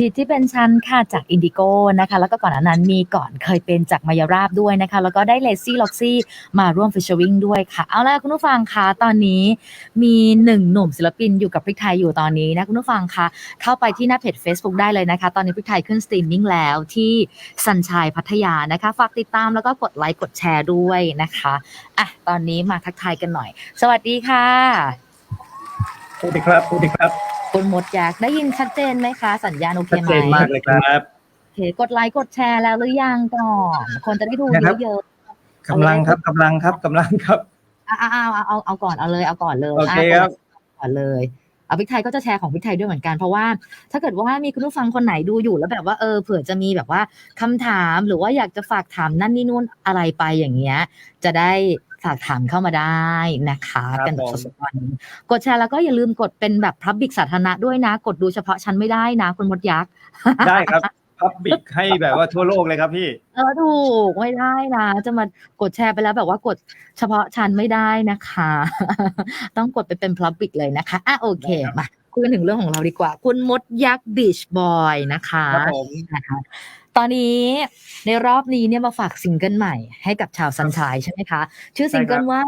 ผิดที่เป็นชั้นค่ะจากอินดิโก้นะคะ แล้วก็ก่อนอันนั้นมีก่อนเคยเป็นจากมายาราบด้วยนะคะ แล้วก็ได้เลซี่ล็อกซี่มาร่วมฟิชเชอริงด้วยค่ะ เอาล่ะคุณผู้ฟังคะตอนนี้มีหนึ่งหนุ่มศิลปินอยู่กับพริกไทยอยู่ตอนนี้นะคุณผู้ฟังคะเข้าไปที่หน้าเพจ Facebook ได้เลยนะคะ ตอนนี้พริกไทยขึ้นสตรีมมิ่งแล้วที่สันชัยพัทยานะคะ ฝากติดตามแล้วก็กดไลค์กดแชร์ด้วยนะคะอะตอนนี้มาทักทายกันหน่อย สวัสดีค่ะพูดดีครับพูดดีครับ คุณมดอยากได้ยินชัดเจนไหมคะ สัญญาณโอเคชัดไหมเจนมากเลยครับโอเคกดไลค์กดแชร์แล้วหรือยังก่อนคนจะได้ดูนะครับ เยอะกำลังครับกำลังครับกำลังครับๆอะเอาเอาเอาเอาก่อนเอาเลยเอาก่อนเลยโอเคะครับก่อนเลยเอาพริกไทยก็จะแชร์ของพริกไทยด้วยเหมือนกันเพราะว่า ถ้าเกิดว่ามีคุณผู้ฟังคนไหนดูอยู่แล้วแบบว่าเออเผื่อจะมีแบบว่าคำถามหรือว่าอยากจะฝากถามนั่นนี่นู่นอะไรไปอย่างเงี้ย จะได้ ฝากถามเข้ามาได้นะคะครับกันแบบผมสดๆวันนี้กดแชร์แล้วก็อย่าลืมกดเป็นแบบพับบิกสาธารณะด้วยนะ กดดูเฉพาะฉันไม่ได้นะคุณมดยักษ์ได้ครับพับบิกให้แบบว่าทั่วโลกเลยครับพี่ เออถูกไม่ได้นะจะมากดแชร์ไปแล้วแบบว่ากดเฉพาะฉันไม่ได้นะคะ ต้องกดไปเป็นพลับบิกเลยนะคะอะโอเคได้ครับมาคุยกันถึงเรื่องของเราดีกว่า คุณมดยักษ์บีชบอยนะคะครับผมนะคะ ตอนนี้ในรอบนี้เนี่ยมาฝากซิงเกิลใหม่ให้กับชาวซันชายใช่ไหมคะ ชื่อซิงเกิลว่า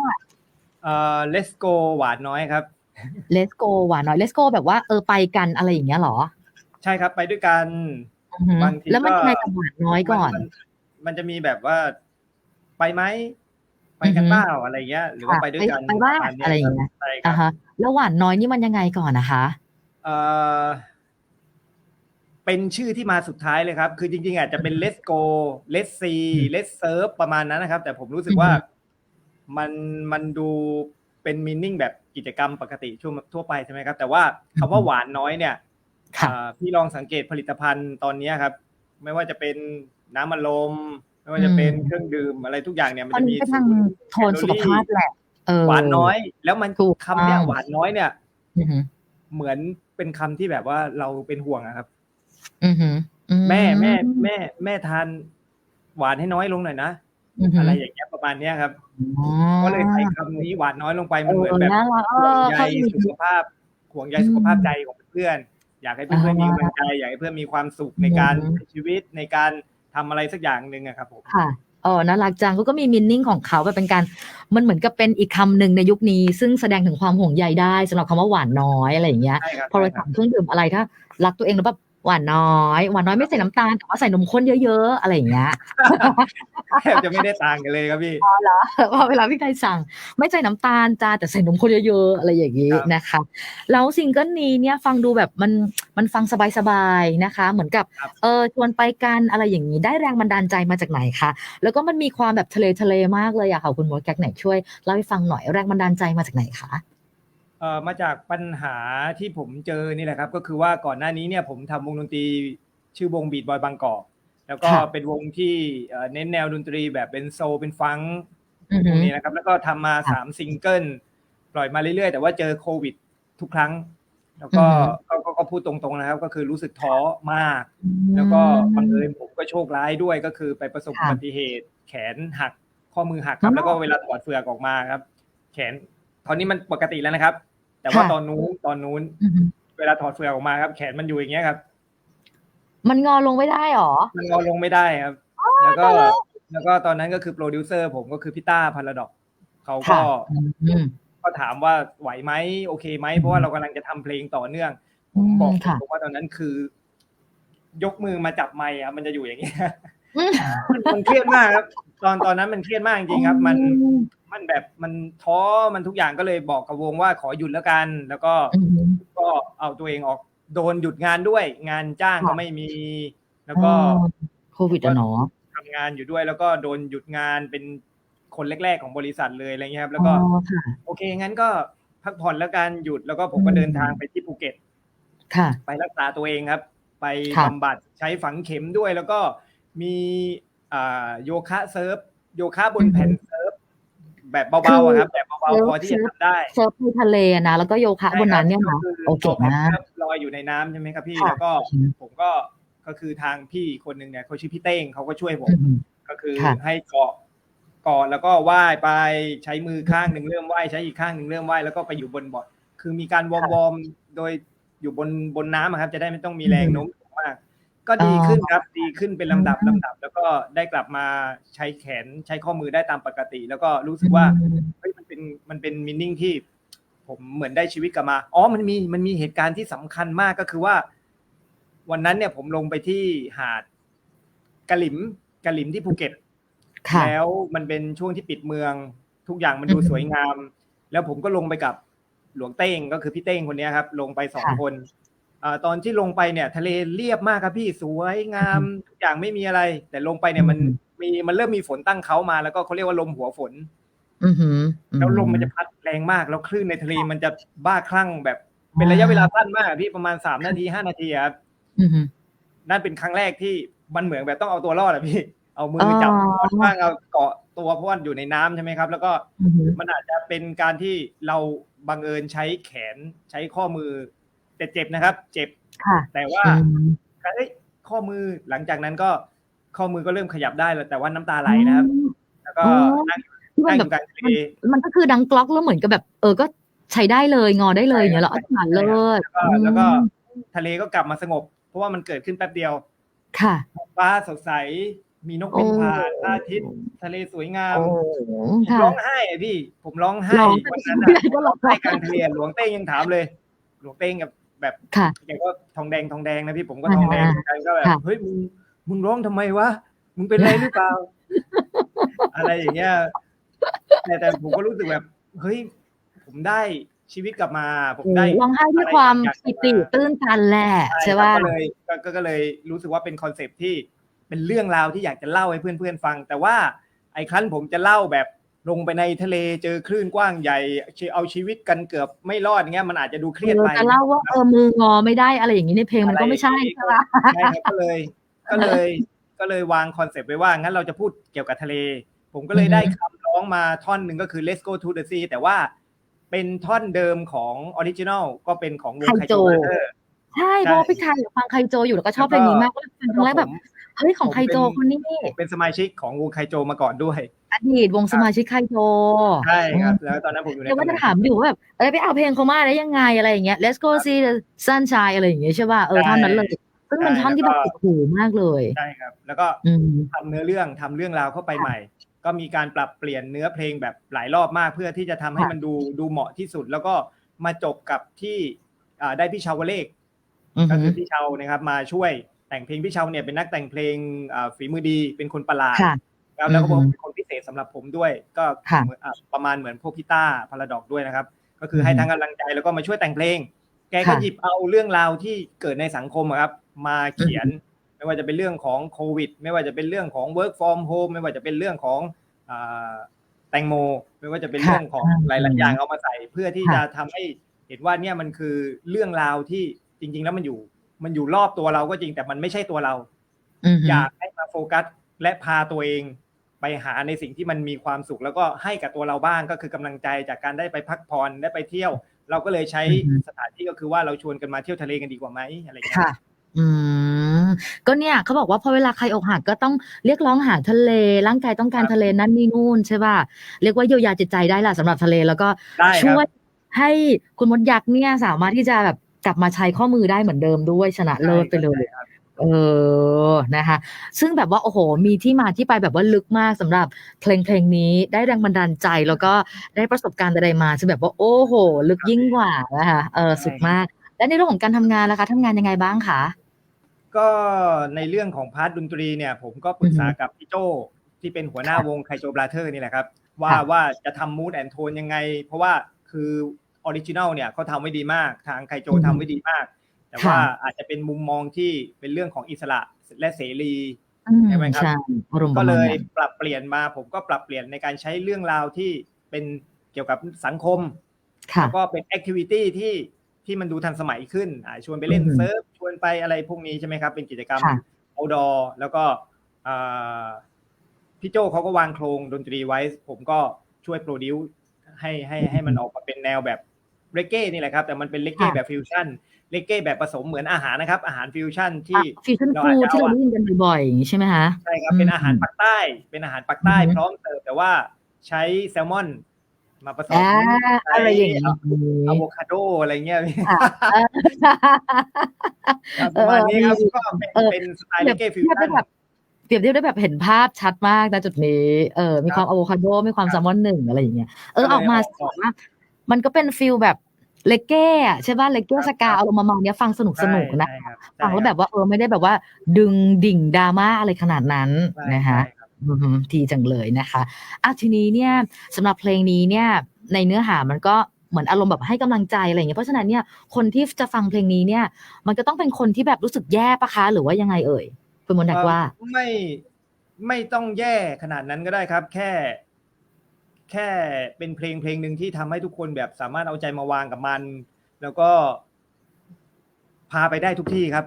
เอ่อ let's go หวานน้อยครับ Let's go หวานน้อย Let's go แบบว่าเออไปกันอะไรอย่างเงี้ยเหรอ ใช่ครับไปด้วยกันอือหือบางทีแล้วมันก็ยังไงกับหวานน้อยก่อนมัมันจะมีแบบว่าไปไหมไปกันอือฮึเปล่าอะไรเงี้ย หรือว่าค่ะไปด้วยกันไปไปบ้างปมณนี้อะไรอย่างเงี้ยใช่คอ่ารับฮะแล้วหวานน้อยนี่มันยังไงก่อนนะคะ เอ่อ เป็นชื่อที่มาสุดท้ายเลยครับ คือจริงๆอาจจะเป็น let's go let's see let's serve ประมาณนั้นนะครับ แต่ผมรู้สึกว่าอือฮึมันมันดูเป็นมีนิ่งแบบกิจกรรมปกติช่วงทั่วไปใช่ไหมครับ แต่ว่าคำว่าหวานน้อยเนี่ยค่ะอ่าพี่ลองสังเกตผลิตภัณฑ์ตอนนี้ครับ ไม่ว่าจะเป็นน้ำมันลม ไม่ว่าจะเป็นอืมเครื่องดื่มอะไรทุกอย่างเนี่ยมันมันจะมีก็ทางโทนสุขภาพแหละเออหวานน้อย แล้วมันถูกคำเนี่ยต้องหวานน้อยเนี่ยอือหือเหมือนเป็นคำที่แบบว่าเราเป็นห่วงอะครับอือหืออื แม่แม่ แม่ แม่ทานหวานให้น้อยลงหน่อยนะอือหืออะไรอย่างเงี้ยประมาณเนี้ยครับอ๋อก็เลยใส่คำนี้หวานน้อยลงไปเอมันเหมือนอแบบน่ารักเอห่วองใยเขามีสุขภาพห่วงใยสุขภาพใจของเพื่อนอยากให้เพื่อนๆมีกำลังใจอยากให้เพื่อนมีความสุขในการอืมใช้ชีวิตในการทำอะไรสักอย่างหนึ่งอะครับผมค่ะเออน่ารักจังก็มีมินนิ่งของเขาแบบเป็นการ มันเหมือนกับเป็นอีกคำหนึ่งในยุคนี้ ซึ่งแสดงถึงความห่วงใยได้สำหรับคำว่าหวานน้อยอะไรอย่างเงี้ยใช่ครับพอเราใช่ครับถามเครื่องดื่มอะไรถ้ารักตัวเองแล้วแบบ หวานน้อยหวานน้อยไม่ใส่น้ำตาลแต่ว่าใส่นมข้นเยอะๆ อะไรอย่างเงี้ยแทบจะไม่ได้ต่างกันเลยครับพี่พอเวลาพี่ไทยสั่ง ไม่ใส่น้ำตาลจ้าแต่ใส่นมข้นเยอะๆ อะไรอย่างนี้ครับนะคะแล้วซิงเกิลนี้เนี่ยฟังดูแบบมันมันฟังสบายๆนะคะ เหมือนกับครับเออชวนไปกันอะไรอย่างนี้ได้แรงบันดาลใจมาจากไหนคะแล้วก็มันมีความแบบทะเลทะเลมากเลยอะค่ะคุณมดแก๊กไหนช่วยเล่าให้ฟังหน่อยแรงบันดาลใจมาจากไหนคะ เอ่อมาจากปัญหาที่ผมเจอนี่แหละครับ ก็คือว่าก่อนหน้านี้เนี่ยผมทำวงดนตรีชื่อวงบีดบอยบางกอกแล้วก็ค่ะ เป็นวงที่เอ่อเน้นแนวดนตรีแบบเป็นโซลเป็นฟังก์อือพหืวกอนี้นะครับ แล้วก็ทำมาค่ะ สามซิงเกิลปล่อยมาเรื่อยๆ แต่ว่าเจอโควิดทุกครั้ง แล้วก็อือฮึก็ก็ก็พูดตรงๆนะครับ ก็คือรู้สึกท้อมากแล้วก็บังเอิญผมก็โชคร้ายด้วยก็คือไปประสบอุค่ะบัติเหตุแขนหักข้อมือหักครับอ๋อแล้วก็เวลาถอดเฟือกออกมาครับ แขนตอนนี้มันปกติแล้วนะครับ แต่ว่าค่ะตอนนู้นตอนนู้นอือหือเวลาถอดเฟือกออกมาครับ แขนมันอยู่อย่างเงี้ยครับ มันงอลงไม่ได้หรอ มันงอลงไม่ได้ครับ แล้วก็ แล้วก็ตอนนั้นก็คือโปรดิวเซอร์ผมก็คือพี่ต้าพาราดอกเขาก็ค่ะอืมก็ถามว่าไหวไหมโอเคไหมเพราะว่าเรากำลังจะทำเพลงต่อเนื่องอืมบอกค่ะผมว่าตอนนั้นคือ ยกมือมาจับไมค์อะมันจะอยู่อย่างเงี้ยอืมมันมันเครียดมากครับ ตอนตอนนั้นมันเครียดมากจริงๆครับ มัน มันแบบมันท้อมันทุกอย่างก็เลยบอกกับวงว่าขอหยุดแล้วกัน แล้วก็อืมก็เอาตัวเองออกโดนหยุดงานด้วย งานจ้างก็ค่ะไม่มี แล้วก็โควิดอะเนาะทำงานอยู่ด้วย แล้วก็โดนหยุดงานเป็นคนแรก ๆ ของบริษัทเลยอะไรเงี้ยครับ แล้วก็อ๋อค่ะโอเคงั้นก็พักผ่อนแล้วกันหยุดแล้วก็ผมก็อืมเดินทางไปที่ภูเก็ตค่ะ ไปรักษาตัวเองครับ ไปค่ะบำบัดใช้ฝังเข็มด้วย แล้วก็มีอ่าโยคะเซิร์ฟโยคะบนแผ่นเซิร์ฟ แบบเบาๆอะครับ แบบเบาๆพอที่จะทำได้เซิร์ฟในทะเลนะแล้วก็โยคะบนนั้นเนี่ยก็นะคือโอเคตัวแผ่นมากเซิร์ฟลอยอยู่ในน้ำใช่ไหมครับพี่ค่ะแล้วก็ผมก็ก็คือทางพี่คนหนึ่งเนี่ยเขาชื่อพี่เต้งเขาก็ช่วยผมอืมก็คือค่ะให้เกาะเกาะแล้วก็ว่ายไปใช้มือข้างหนึ่งเริ่มว่ายใช้อีกข้างหนึ่งเริ่มว่ายแล้วก็ไปอยู่บนบอร์ดคือมีการวอร์มวอร์มโดยอยู่บนบนน้ำอะครับ จะได้ไม่ต้องมีแรงโน้มถ่วงมาก ก็ดีอ๋อขึ้นครับดีขึ้นเป็นลำดับอืมลำดับ แล้วก็ได้กลับมาใช้แขนใช้ข้อมือได้ตามปกติ แล้วก็รู้สึกว่าอืมเฮ้ยมันเป็นมันเป็นมินนิ่งที่ ผมเหมือนได้ชีวิตกลับมาอ๋อมันมีมันมีเหตุการณ์ที่สำคัญมากก็คือว่า วันนั้นเนี่ยผมลงไปที่หาดกะหลิมกะหลิมที่ภูเก็ตค่ะแล้วมันเป็นช่วงที่ปิดเมือง ทุกอย่างมันดูอืมสวยงาม แล้วผมก็ลงไปกับหลวงเต้งก็คือพี่เต้งคนเนี้ยครับ ลงไปสองค่ะคนอา ตอนที่ลงไปเนี่ย ทะเลเรียบมากครับพี่สวยงามอืมทุกอย่างไม่มีอะไร แต่ลงไปเนี่ยมันอืมมีมันเริ่มมีฝนตั้งเขามา แล้วก็เขาเรียกว่าลมหัวฝนอือหือแล้วลมมันจะพัดแรงมาก แล้วคลื่นในทะเลมันจะบ้าคลั่งแบบ เป็นระยะเวลาสั้นมากอะพี่ประมาณสามนาทีห้านาทีอะครับอือหือนั่นเป็นครั้งแรกที่มันเหมือนแบบต้องเอาตัวรอดอะพี่ เอามืออจับค่อนข้างเอาเกาะตัวเพราะว่าอยู่ในน้ำใช่ไหมครับ แล้วก็อือหือมันอาจจะเป็นการที่เราบังเอิญใช้แขนใช้ข้อมือ แต่เจ็บนะครับ เจ็บค่ะแต่ว่าอืมเอ้ยข้อมือหลังจากนั้นก็ข้อมือก็เริ่มขยับได้แล้วแต่ว่าน้ำตาไหลนะครับ แล้วก็อ๋อนั่งที่มันั่นงอแบบยู่กลางทะเลมันก็คือดังกล็อกแล้วเหมือนกับแบบ เออก็ใช้ได้เลยงอได้เลยอย่างเงี้ยแล้วอัดหนเลิศแล้วก็แล้วก็ทะเลก็กลับมาสงบ เพราะว่ามันเกิดขึ้นแป๊บเดียว ค่ะฟ้าสดใสมีนกบินผ่านพระอาทิตย์ทะเลสวยงามโอ้ผมค่ะร้องไห้อะพี่ ผมร้องไห้ร้องวันนั้นไม่อะได้ก็ร้องไห้กลางทะเลหลวงเต้งยังถามเลย หลวงเต้งกับ แบบค่ะแกก็ทองแดงทองแดงนะพี่ผมก็ทองแดงเหมือนกันก็แบบค่ะเฮ้ยมึงมึงร้องทำไมวะมึงเป็นอะไรหรือเปล่า อะไรอย่างเงี้ยแต่แต่ผมก็รู้สึกแบบเฮ้ยผมได้ชีวิตกลับมาผมได้ร้องไห้ด้วยความอะไรปิติตื้นตันแหละใช่ป่ะก็เลยก็ก็ก็เลยรู้สึกว่าเป็นคอนเซปต์ที่เป็นเรื่องราวที่อยากจะเล่าให้เพื่อนๆฟัง แต่ว่าไอ้ครั้นผมจะเล่าแบบ ลงไปในทะเลเจอคลื่นกว้างใหญ่ เอาชีวิตกันเกือบไม่รอดอย่างเงี้ยมันอาจจะดูเครียดไปจะเล่าว่าเออมืองอไม่ได้อะไรอย่างนี้ในเพลงมันก็ไม่ใช่ใช่ปะใช่ครับก็เลย ก็เลยก็เลยวางคอนเซปต์ไว้ว่างั้นเราจะพูดเกี่ยวกับทะเล ผมก็เลยได้คำร้องมาท่อนหนึ่งก็คือ let's go to the sea แต่ว่าเป็นท่อนเดิมของออริจินอลก็เป็นของวงไคโจเบอร์ใช่เพราะว่าพี่ไทยฟังไคโจอยู่แล้วก็ชอบเพลงนี้มากก็ฟังครั้งแรกแบบเฮ้ยของไคโจคนนี้ผมเป็นสมาชิกของวงไคโจมาก่อนด้วย อดีตวงสมาชิกไคโจใช่ครับ แล้วตอนนั้นผมอยู่ในเดี๋ยวก็จะถามอยู่ว่าแบบเอ้ยไปเอาเพลงเขามาได้ยังไงอะไรอย่างเงี้ย Let's go see the sunshine อะไรอย่างเงี้ยใช่ป่ะเออท่อนนั้นเลยซึ่งเป็นท่อนที่แบบติดหูมากเลยใช่ครับ แล้วก็อืมทำเนื้อเรื่องทำเรื่องราวเข้าไปใหม่ ก็มีการปรับเปลี่ยนเนื้อเพลงแบบหลายรอบมากเพื่อที่จะทำให้ค่ะมันดูดูเหมาะที่สุด แล้วก็มาจบกับที่อ่าได้พี่ชาวเลขอือก็หืคืออพี่เชานะครับ มาช่วยแต่งเพลงพี่เชาเนี่ยเป็นนักแต่งเพลงอ่าฝีมือดีเป็นคนประหลาดค่ะครับแล้วก็อือฮึเป็นคนพิเศษ สำหรับผมด้วย ก็ค่ะเหมือนอ่าประมาณเหมือนพวกพี่ต้าพาราดอกด้วยนะครับ ก็คือให้อือฮึทั้งกำลังใจแล้วก็มาช่วยแต่งเพลง แกก็ค่ะหยิบเอาเรื่องราวที่เกิดในสังคมอะครับ มาเขียน ไม่ว่าจะเป็นเรื่องของโควิด ไม่ว่าจะเป็นเรื่องของ work from home ไม่ว่าจะเป็นเรื่องของอ่าแตงโม ไม่ว่าจะเป็นค่ะเรื่องของหลายๆอย่างเอามาใส่ เพื่อที่ค่ะจะทำให้เห็นว่าเนี่ยมันคือเรื่องราวที่จริง ๆ แล้วมันอยู่ มันอยู่รอบตัวเราก็จริงแต่มันไม่ใช่ตัวเราอือหืออยากให้มาโฟกัสและพาตัวเอง ไปหาในสิ่งที่มันมีความสุข แล้วก็ให้กับตัวเราบ้างก็คือกำลังใจจากการได้ไปพักผ่อนได้ไปเที่ยว เราก็เลยใช้อือฮึสถานที่ก็คือว่าเราชวนกันมาเที่ยวทะเลกันดีกว่าไหมอะไรอย่างเงี้ยค่ะอืมก็เนี่ยเขาบอกว่าพอเวลาใครอกหักก็ต้องเรียกร้องหาทะเล ร่างกายต้องการทะเลนั่นนี่นู่นใช่ป่ะเรียกว่าเยียวยาจิตใจได้ล่ะสำหรับทะเลแล้วก็ได้คช่รับวยให้คุณมดยักษ์เนี่ยสามารถที่จะแบบกลับมาใช้ข้อมือได้เหมือนเดิมด้วยชนะเลิศไปเลยครับ เออ นะคะ ซึ่งแบบว่า โอ้โห มีที่มาที่ไปแบบว่าลึกมากสำหรับเพลงเพลงนี้ได้แรงบันดาลใจแล้วก็ได้ประสบการณ์ใดๆมาซึ่งแบบว่า โอ้โห ลึกยิ่งกว่านะคะ เออ สุดมาก และในเรื่องของการทำงานล่ะคะทำงานยังไงบ้างคะ ก็ในเรื่องของพาร์ทดนตรีเนี่ย ผมก็ปรึกษากับพี่โจที่เป็นหัวหน้าวงไคโจบราเธอร์นี่แหละครับ ว่าค่ะว่าจะทำมูดแอนโทนยังไง เพราะว่าคือออริจินัลเนี่ยเขาทำไว้ดีมาก ทางไคโจอืมทำไว้ดีมาก แต่ค่ะว่าอาจจะเป็นมุมมองที่เป็นเรื่องของอิสระและเสรีอืมใช่ไหมครับใช่อารมณ์ปก็ระเลมาณยนั้นปรับเปลี่ยนมาผมก็ปรับเปลี่ยนในการใช้เรื่องราวที่เป็นเกี่ยวกับสังคมค่ะแล้วก็เป็นแอคทิวิตี้ที่ที่มันดูทันสมัยขึ้นอ่าชวนไปเล่นอือฮึเซิร์ฟชวนไปอะไรพวกนี้ใช่ไหมครับ เป็นกิจกรรมค่ะ outdoor แล้วก็อ่าพี่โจเขาก็วางโครงดนตรีไว้ ผมก็ช่วยโปรดิวให้ให้ให้มันออกมาเป็นแนวแบบเรเก้นี่แหละครับ แต่มันเป็นเรเก้ค่ะแบบฟิวชั่น เรเก้แบบผสมเหมือนอาหารนะครับ อาหารฟิวชั่นที่ฟิวชั่นเราฟูอาจจะที่เราเอาได้ยินกันบ่อยๆอย่างนี้ใช่ไหมคะใช่ครับอืมเป็นอาหารปักใต้ เป็นอาหารปักใต้อือฮึพร้อมเสิร์ฟแต่ว่าใช้แซลมอนมาผสมอ่าอะไรอย่างนี้อะโวคาโดอะไรเงี้ยพี่อะครับประมาณนี้ครับก็เป็นเออเป็นสไตล์เลเก้ฟิวเทียบชั่ได้นแบบเปรียบเทียบได้แบบเห็นภาพชัดมากนะจุดนี้ เออ มีคครับวามอะโวคาโด มีความครับแซลมอนหนึ่งอะไรอย่างเงี้ย เออก็เลยออกมาออกสว่ามันก็เป็นฟิลแบบ เลเก้อะใช่ป่ะเลเก้ครับสกาครับอารมณ์ประมาณเนี้ยฟังสนุกสนุกนะใช่ครับฟังแล้วใช่แบบว่าเออไม่ได้แบบว่าดึงดิ่งดราม่าอะไรขนาดนั้นใช่นะคะใช่ครับอือฮึดีจังเลยนะคะอะทีนี้เนี่ยสำหรับเพลงนี้เนี่ย ในเนื้อหามันก็เหมือนอารมณ์แบบให้กำลังใจอะไรอย่างเงี้ยเพราะฉะนั้นเนี่ยคนที่จะฟังเพลงนี้เนี่ย มันก็ต้องเป็นคนที่แบบรู้สึกแย่ปะคะ หรือว่ายังไงเอ่ยคุณมนต์แดกว่าเอ่อไม่ไม่ต้องแย่ขนาดนั้นก็ได้ครับ แค่ แค่เป็นเพลงเพลงหนึ่งที่ทำให้ทุกคนแบบสามารถเอาใจมาวางกับมัน แล้วก็ พาไปได้ทุกที่ครับ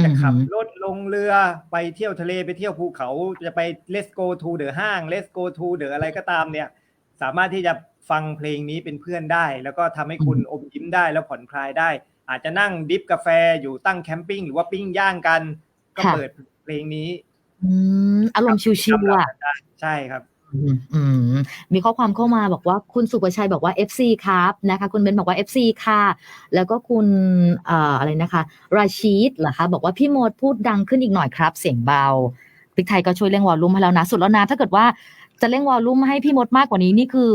อืจะอหือขับรถลงเรือไปเที่ยวทะเลไปเที่ยวภูเขาจะไป let's go to เดอะห้าง let's go to เดอะอะไรก็ตามเนี่ย สามารถที่จะฟังเพลงนี้เป็นเพื่อนได้ แล้วก็ทำให้คุณอมยิ้มได้แล้วผ่อนคลายได้ อาจจะนั่งดิฟกาแฟอยู่ตั้งแคมปิ้งหรือว่าปิ้งย่างกัน ก็ค่ะ เปิดเพลงนี้อืมอารมณ์ชิวๆอะได้ใช่ครับ อืมมีข้อความเข้ามาบอกว่าคุณสุประชัยบอกว่า FC ครับนะคะ คุณเบนบอกว่า FC ค่ะ แล้วก็คุณเอ่ออะไรนะคะราชีดเหรอคะบอกว่าพี่โมดพูดดังขึ้นอีกหน่อยครับ เสียงเบาพริกไทยก็ช่วยเร่งวอลลุ่มให้แล้วนะ สุดแล้วนะถ้าเกิดว่าจะเร่งวอลลุ่มให้พี่มดมากกว่านี้นี่คือ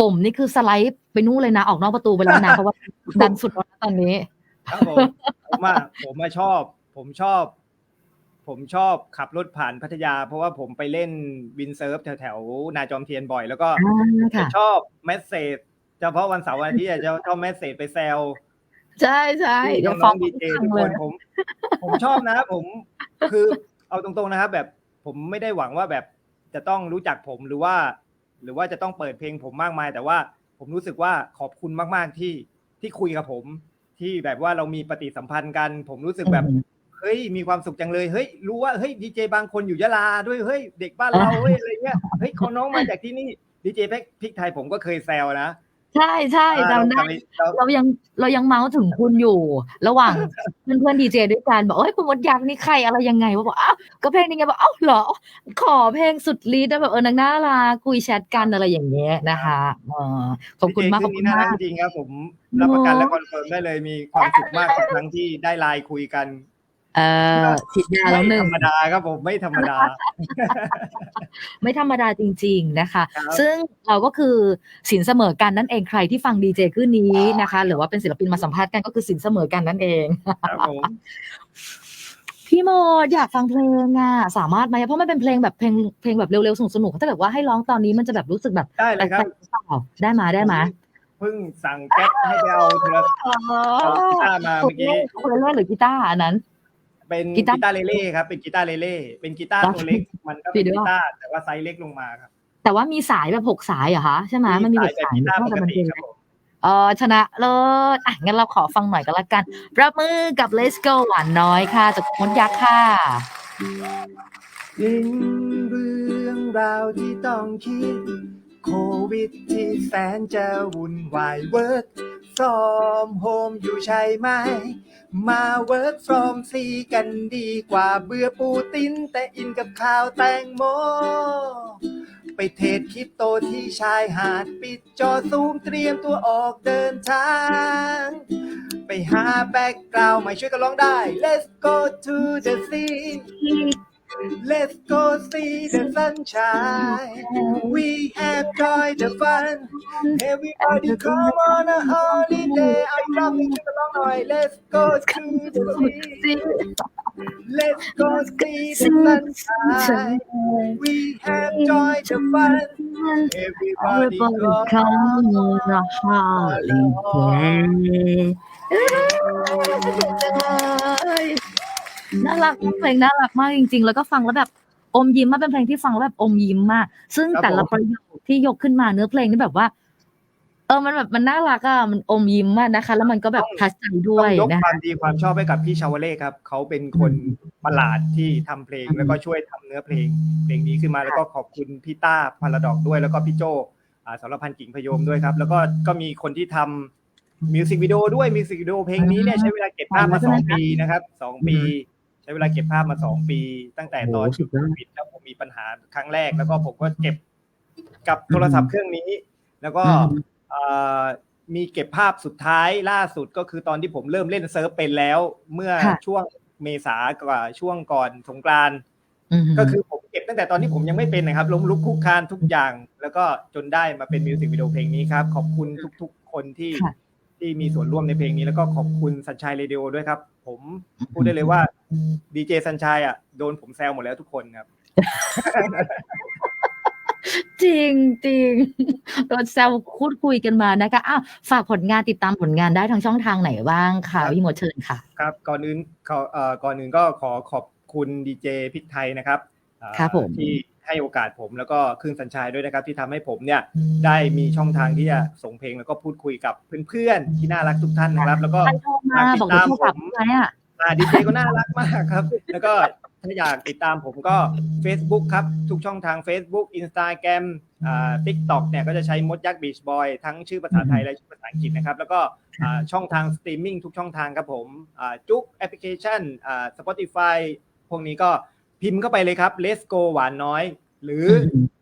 ปุ่มนี่คือสไลด์ไปนู่นเลยนะออกนอกประตูไปแล้วนะเพราะว่าดันสุดแล้วตอนนี้ครับผมผมอะผมมาชอบ ผมชอบ ผมชอบขับรถผ่านพัทยา เพราะว่าผมไปเล่นวินเซิร์ฟแถวแถวๆนาจอมเทียนบ่อย แล้วก็อ่าจะค่ะ ชอบเมสเซจเฉพาะวันเสาร์วันอาทิตย์อะจะชอบเมสเซจไปแซว ใช่ใช่ที่เดี๋ยวน้ฟ้อองงๆดีเจฟัทุงกเลคยนผม ผมชอบนะผมคือเอาตรงๆนะครับ แบบผมไม่ได้หวังว่าแบบจะต้องรู้จักผมหรือว่า หรือว่าจะต้องเปิดเพลงผมมากมาย แต่ว่าผมรู้สึกว่าขอบคุณมากๆที่ที่คุยกับผม ที่แบบว่าเรามีปฏิสัมพันธ์กัน ผมรู้สึกแบบ เฮ้ยมีความสุขจังเลยเฮ้ยรู้ว่าเฮ้ยดีเจบางคนอยู่ยะลาด้วยเฮ้ยเด็กบ้านเราเฮ้ยอะไรเงี้ยเฮ้ยเขาน้องมาจากที่นี่ดีเจแพ็กพริกไทยผมก็เคยแซวนะใช่ใช่จำได้เราเรายังเรายังเมาส์ถึงคุณอยู่ ระหว่างเพื่อนเพื่อนดีเจด้วยกันบอกเอ้ยคุณมดยักษ์นี่ใครอะไรยังไงวะบอกอ้าวก็เพลงนี้ไงบอกอ้าวเหรอ ขอเพลงสุดฤทธิ์นะแบบเออนางน่ารักคุยแชทกันอะไรอย่างเงี้ยนะคะเออขอบคุณมากขอบดีคุเจณนี้น่ารัมากจริงครับผมรับประกันและคอนเฟิร์มได้เลยมีความสุขมากทุกครั้งที่ได้ไลน์คุยกัน เออฉีดยาแล้วหไม่นึ่ธงรรมดาครับผมไม่ธรรมดา ไม่ธรรมดาจริง ๆนะคะครับซึ่งเราก็คือสินเสมอกันนั่นเองใครที่ฟังดีเจขึ้นนี้นะคะ หรือว่าเป็นศิลปินมาสัมภาษณ์กันก็คือสินเสมอกันนั่นเองครับผมพี่โมดอยากฟังเพลงอะสามารถไหมเพราะมันเป็นเพลงแบบเพลงเพลงแบบเร็วๆสนุกๆถ้าแบบว่าให้ร้องตอนนี้มันจะแบบรู้สึกแบบได้เลยครับแปลกๆหรือเปล่าได้มาได้มาเพิ่งสั่งแก๊ปให้ไปเอาโทรศัพท์เอากีตาร์มาเมื่อกี้โคเล่หรือกีตาร์อันนั้น เป็นกีกีตาร์ตาร์เล่เล่ครับ เป็นกีตาร์เล่เล่เป็นกีตาร์ตัวเล็ก มันก็เป็นดีด้วยกีตาร์แต่ว่าไซส์เล็กลงมาครับ แต่ว่ามีสายแบบหกสายเหรอคะใช่ไหมมันมีแบบแบบสายกีตาร์ปเท่ากกันมันติเป็นครับผมเออชนะเลิศอะงั้นเราขอฟังหน่อยก็แล้วกันประมือกับ Let's Go หวานน้อยค่ะจากมดยักษ์ค่ะยิงเรื่องราวที่ต้องคิด โควิดที่แสนจะวุ่นวายเวิร์ก from home อยู่ใช่ไหม มา work from ซีกันดีกว่าเบื่อปูติน แต่อินกับข่าวแตงโม ไปเทรดคริปโตที่ชายหาดปิดจอซูมเตรียมตัวออกเดินทาง ไปหาแบ็กกราวด์ใหม่ช่วยกันร้องได้ Let's go to the sea Let's go see the sunshine We have joy the fun Everybody come on a holiday เอาอีกรอบหนึงช่วยกันร้องหน่อย Let's go to the sea Let's go see the sunshine We have joy the fun Everybody come on a holiday น่ารักเพลงน่ารักมากจริง ๆ แล้วก็ฟังแล้วแบบอมยิ้มมากเป็นเพลงที่ฟังแล้วแบบอมยิ้มมาก ซึ่งครับแต่ละผมประโยคที่ยกขึ้นมาเนื้อเพลงนี่แบบว่า เออมันแบบมันน่ารักอะมันอมยิ้มมากนะคะ แล้วมันก็แบบทัชใจด้วต้ยองยกนะคคะวามดีความชอบให้กับพี่ชาวเล่ครับเขาเป็นคนประหลาดที่ทำเพลงอืมแล้วก็ช่วยทำเนื้อเพลงเพลงนี้ขึ้นมาแล้วก็ขอบคุณพี่ต้าพาราดอกด้วย แล้วก็พี่โจอ่าสารพันธ์กิ่งพยมด้วยครับ แล้วก็ก็มีคนที่ทำมิวสิกวิดีโอด้วยมิวสิกวิดีโอเพลงนี้เนี่ยใช้เวลาเก็บภาพมาสองปีนะครับสองปีใช้เวลาเก็บภาพมาสองปี ตั้งแต่ตอนโอ้โหสุจุดดยอดโควิดแล้วผมมีปัญหาครั้งแรก แล้วก็ผมก็เก็บกับโทรศัพท์เครื่องนี้ แล้วก็อืมเอ่อมีเก็บภาพสุดท้ายล่าสุดก็คือตอนที่ผมเริ่มเล่นเซิร์ฟเป็นแล้ว เมื่อค่ะช่วงเมษากว่าช่วงก่อนสงกรานต์มก็คือผมเก็บตั้งแต่ตอนที่ผมยังไม่เป็นนะครับล้มลุกคลุกคลานทุกอย่าง แล้วก็จนได้มาเป็นมิวสิกวิดีโอเพลงนี้ครับ ขอบคุณทุกๆคนที่ค่ะที่มีส่วนร่วมในเพลงนี้แล้วก็ขอบคุณสัญชัยเรดิโอด้วยครับ ผมพูดได้เลยว่าดีเจสัญชัยอะโดนผมแซวหมดแล้วทุกคนครับ จริงจริงโดนแซวพูดคุยกันมานะคะอ้าวฝากผลงานติดตามผลงานได้ทางช่องทางไหนบ้างค่ะครับพี่มดเชิญค่ะ ครับ ก่อนอื่นขอเอ่อก่อนอื่นก็ขอขอบคุณดีเจพริกไทยนะครับเอ่อครับผมที่ ให้โอกาสผมแล้วก็คลื่นสัญชัยด้วยนะครับที่ทำให้ผมเนี่ยได้มีช่องทางที่จะส่งเพลงแล้วก็พูดคุยกับเพื่อนๆที่น่ารักทุกท่านนะครับ แล้วก็ใครโทรมาบอกว่าโทรศัพท์ไหมอะดีเจก็น่ารักมากครับ แล้วก็ถ้าอยากติดตามผมก็ Facebook ครับ ทุกช่องทาง Facebook Instagram อ่า TikTok เนี่ยก็จะใช้มดยักษ์บีชบอยทั้งชื่อภาษาไทยและชื่อภาษาอังกฤษนะครับ แล้วก็อ่าช่องทางสตรีมมิ่งทุกช่องทางครับผมอ่าจุกแอปพลิเคชันอ่า Spotify พวกนี้ก็ พิมพ์เข้าไปเลยครับ Let's go หวานน้อย หรือ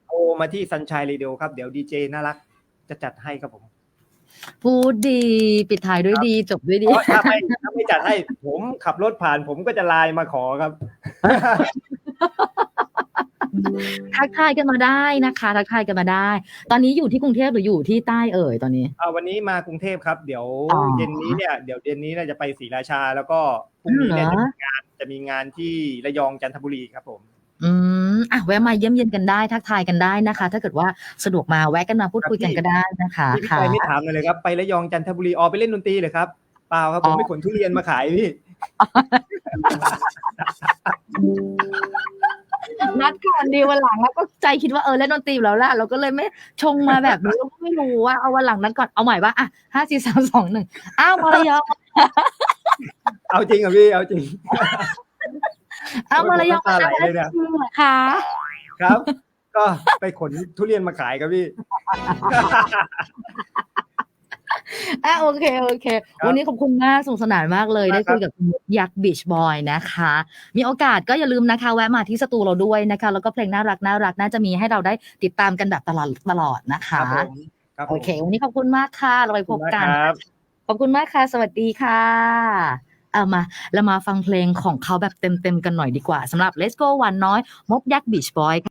โทรมาที่ Sunshine Radio ครับ เดี๋ยวดีเจน่ารัก จะจัดให้ครับผม พูดดีปิดท้ายด้วยดีจบด้วยดีเพราะถ้าไม่ถ้าไม่จัดให้ผมขับรถผ่านผมก็จะไลน์มาขอครับ ทักทายกันมาได้นะคะ ทักทายกันมาได้ ตอนนี้อยู่ที่กรุงเทพหรืออยู่ที่ใต้เอ่ยตอนนี้อ่าวันนี้มากรุงเทพครับ เดี๋ยวอ๋อ เย็นนี้เนี่ยเดี๋ยวเย็นนี้เราจะไปศรีราชาแล้วก็พรุ่งนี้เนี่ยเหรจะอมีงาน จะมีงานที่ระยองจันทบุรีครับผมอืมอะแวะมาเยี่ยมเยียนกันได้ทักทายกันได้นะคะ ถ้าเกิดว่าสะดวกมาแวะกันมาพูดคุยกันก็ได้นะคะพี่พี่ค่ะไปไม่ถามเลยเลยครับ ไประยองจันทบุรีออกไปเล่นดนตรีเลยครับเปล่าครับผมอ๋อไม่ขนทุเรียนมาขายพี่ นัดก่อนดีวันหลังแล้วก็ใจคิดว่าเออเล่นดนตรีอยู่แล้วแหละเราก็เลยไม่ชงมาแบบนี้เราก็ไม่รู้ว่าเอาวันหลังนัดก่อนเอาใหม่ว่าอะห้าสี่สามสองหนึ่งอ้าวมารยองเอาจริงอะพี่เอาจริงอ้าวมารยองโอ้ยผมน้ำตาไหลเลยเนี่ยจริงเหรอคะครับ ก็ไปขนทุเรียนมาขายครับพี่ อะโอเคโอเคครับวันนี้ขอบคุณมากสนุกสนานมากเลยครัได้บคุยกับคุณยักษ์บีชบอยนะคะ มีโอกาสก็อย่าลืมนะคะ แวะมาที่สตูเราด้วยนะคะ แล้วก็เพลงน่ารักน่ารักน่าจะมีให้เราได้ติดตามกันแบบตลอดตลอดนะครัคะบผมครับผมโอเค วันนี้ขอบคุณมากค่ะเราไปพบกันครับขอบคุณมากค่ะ สวัสดีค่ะเอามาเรามาฟังเพลงของเขาแบบเต็มๆกันหน่อยดีกว่าสำหรับ Let's Go วันน้อยมดยักษ์บีชบอย